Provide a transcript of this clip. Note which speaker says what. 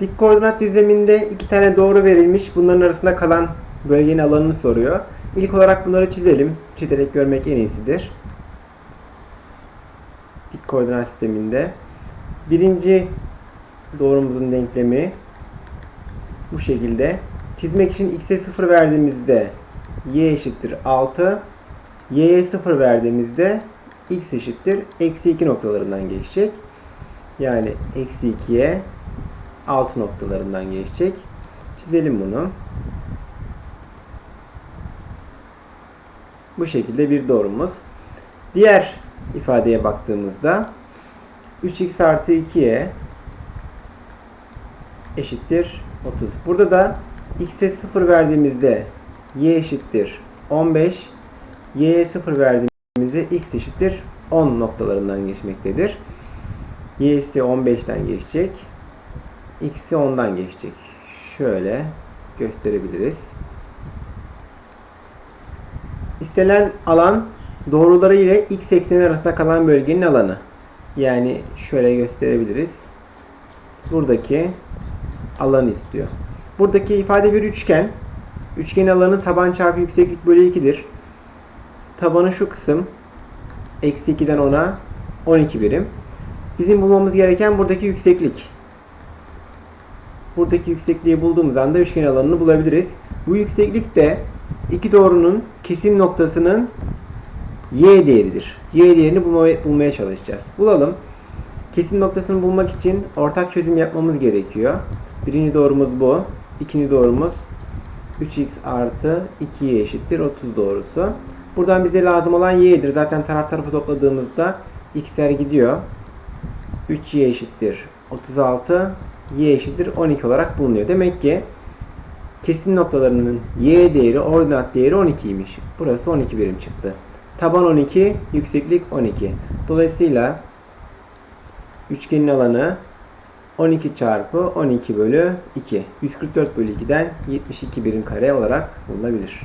Speaker 1: Dik koordinat düzleminde iki tane doğru verilmiş. Bunların arasında kalan bölgenin alanını soruyor. İlk olarak bunları çizelim. Çizerek görmek en iyisidir. Dik koordinat sisteminde birinci doğrumuzun denklemi bu şekilde. Çizmek için x'e 0 verdiğimizde y eşittir 6. y'ye 0 verdiğimizde x eşittir eksi 2 noktalarından geçecek. Yani eksi 2'ye 6 noktalarından geçecek. Çizelim bunu. Bu şekilde bir doğrumuz. Diğer ifadeye baktığımızda 3x artı 2'ye eşittir 30. Burada da x'e 0 verdiğimizde y eşittir 15. y'ye 0 verdiğimizde x eşittir 10 noktalarından geçmektedir. y ise 15'ten geçecek. X'i 10'dan geçecek. Şöyle gösterebiliriz. İstenen alan doğruları ile x ekseni arasında kalan bölgenin alanı. Yani şöyle gösterebiliriz. Buradaki alanı istiyor. Buradaki ifade bir üçgen. Üçgenin alanı taban çarpı yükseklik bölü 2'dir. Tabanı şu kısım. Eksi 2'den 10'a 12 birim. Bizim bulmamız gereken buradaki yükseklik. Buradaki yüksekliği bulduğumuz anda üçgen alanını bulabiliriz. Bu yükseklik de iki doğrunun kesim noktasının y değeridir. Y değerini bulmaya, çalışacağız. Bulalım. Kesim noktasını bulmak için ortak çözüm yapmamız gerekiyor. Birinci doğrumuz bu. İkinci doğrumuz 3x artı 2y eşittir 30 doğrusu. Buradan bize lazım olan y'dir. Zaten taraf tarafı topladığımızda x'ler gidiyor. 3y eşittir 36, y eşittir 12 olarak bulunuyor. Demek ki kesim noktalarının y değeri, ordinat değeri 12'ymiş. Burası 12 birim çıktı. Taban 12, yükseklik 12. Dolayısıyla üçgenin alanı 12 çarpı 12 bölü 2. 144 bölü 2'den 72 birim kare olarak bulunabilir.